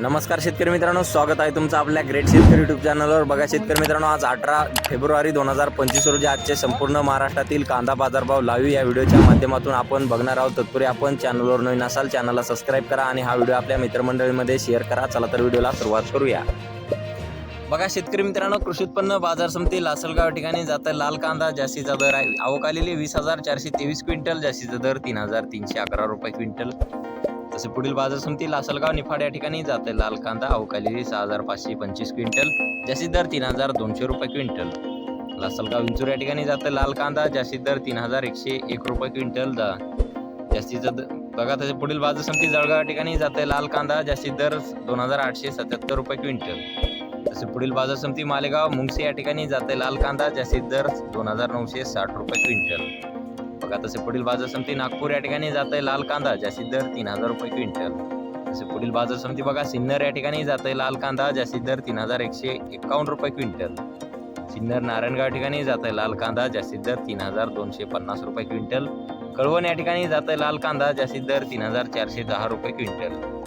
नमस्कार शेतकरी मित्रांनो स्वागत आहे तुमचं आपल्या ग्रेट शेतकरी युट्यूब चॅनलवर बघा शेतकरी मित्रांनो आज अठरा फेब्रुवारी दोन हजार पंचवीस रोजी आजचे संपूर्ण महाराष्ट्रातील कांदा बाजारभाव लाईव्ह या व्हिडिओच्या माध्यमातून आपण बघणार आहोत. तत्पूर्वी आपण चॅनलवर नवीन असाल चॅनलला सबस्क्राईब करा आणि हा व्हिडिओ आपल्या मित्रमंडळीमध्ये शेअर करा. चला तर व्हिडिओला सुरुवात करूया. बघा शेतकरी मित्रांनो कृषी उत्पन्न बाजार समिती लासलगाव ठिकाणी जात लाल कांदा जास्तीचा दर. आहे आवक वीस हजार चारशे तेवीस क्विंटल जास्तीचा दर तीन हजार तीनशे अकरा रुपये क्विंटल. तसे पुढील बाजार समिती लासलगाव निफाड या ठिकाणी जाते. लाल कांदा अवकाली सहा हजार पाचशे पंचवीस क्विंटल जास्तीत दर तीन हजार दोनशे रुपये क्विंटल. लासलगाव विंचूर या ठिकाणी जाते. लाल कांदा जास्तीत दर तीन हजार एकशे एक रुपये क्विंटल जा जास्तीचा द- बघा तसे पुढील बाजार समिती जळगाव या ठिकाणी जाते. लाल कांदा जास्तीत दर दोन हजार आठशे सत्याहत्तर रुपये क्विंटल. तसे पुढील बाजार समिती मालेगाव मुंगसे या ठिकाणी जाते. लाल कांदा जास्तीत दर दोन हजार नऊशे साठ रुपये क्विंटल. बघा तसे पुढील बाजार समिती नागपूर या ठिकाणी जाते लाल कांदा जास्तीत दर तीन हजार रुपये क्विंटल. तसे पुढील बाजार समिती बघा सिन्नर या ठिकाणी जाते लाल कांदा जास्तीत दर तीन हजार एकशे एकावन्न रुपये क्विंटल. सिन्नर नारायणगाव ठिकाणी जात आहे लाल कांदा जास्तीत दर तीन हजार दोनशे पन्नास रुपये क्विंटल. कळवण या ठिकाणी जाते लाल कांदा जास्तीत दर तीन हजार चारशे दहा रुपये क्विंटल.